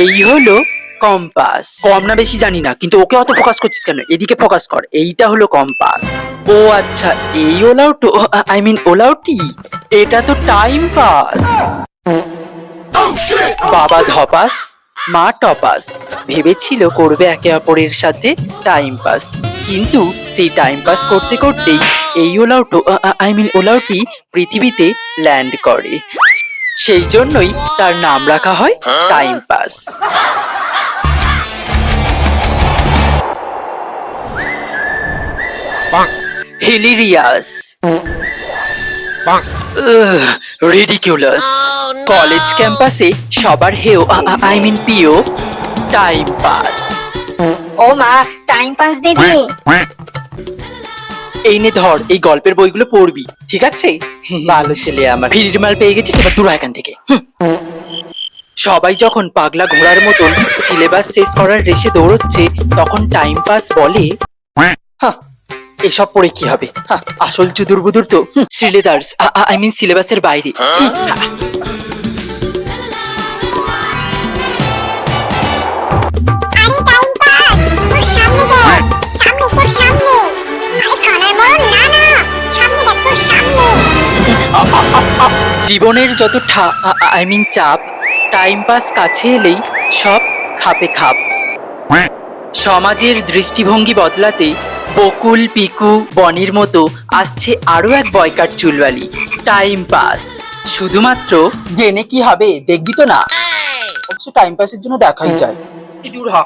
এই হলো কম্পাস। কম না বেশি জানি না কিন্তু ওকে অত ফোকাস করছিস কেন? এদিকে ফোকাস কর এইটা হলো কম্পাস। ও আচ্ছা এই ওলাউটো আই মিন ওলাউটি এটা তো টাইম পাস বাবা ধপাস মা টপাস ভেবেছিল করবে একে অপরের সাথে টাইম পাস কিন্তু সেই টাইম পাস করতে করতেই এই ওলাউটো আই মিন ওলাউটি পৃথিবীতে ল্যান্ড করে। সেই জন্যই তার নাম রাখা হয় time pass. Hilarious. Ridiculous college ক্যাম্পাসে সবার হেও আই মিন পিও টাইম পাস। ও মা টাইম পাস দিদি। এই নে ধর এই গল্পের বইগুলো পড়বি ঠিক আছে? ভালো ছেলে আমার। ফিরির মাল পেয়ে গেছিস এবার দূর এখান থেকে। সবাই যখন পাগলা ঘোড়ার মতন সিলেবাস শেষ করার রেসে দৌড়চ্ছে তখন টাইম পাস বলে "হাহ, এসব পড়ে কি হবে? আসল চুদুর বুদুর তো শ্রীলেদার্স আই মিন সিলেবাসের বাইরে। জীবনের যত আই মিন চাপ টাইম পাস কাছে এলেই সব খাপে খাপ। সমাজের দৃষ্টিভঙ্গি বদলাতে বকুল পিকু বনির মতো আসছে আরও এক বয়কাট চুলওয়ালি টাইম পাস শুধুমাত্র জেনে কি হবে দেখবি তো না? অবশ্য টাইম পাসের জন্য দেখাই যায়। দূর হ।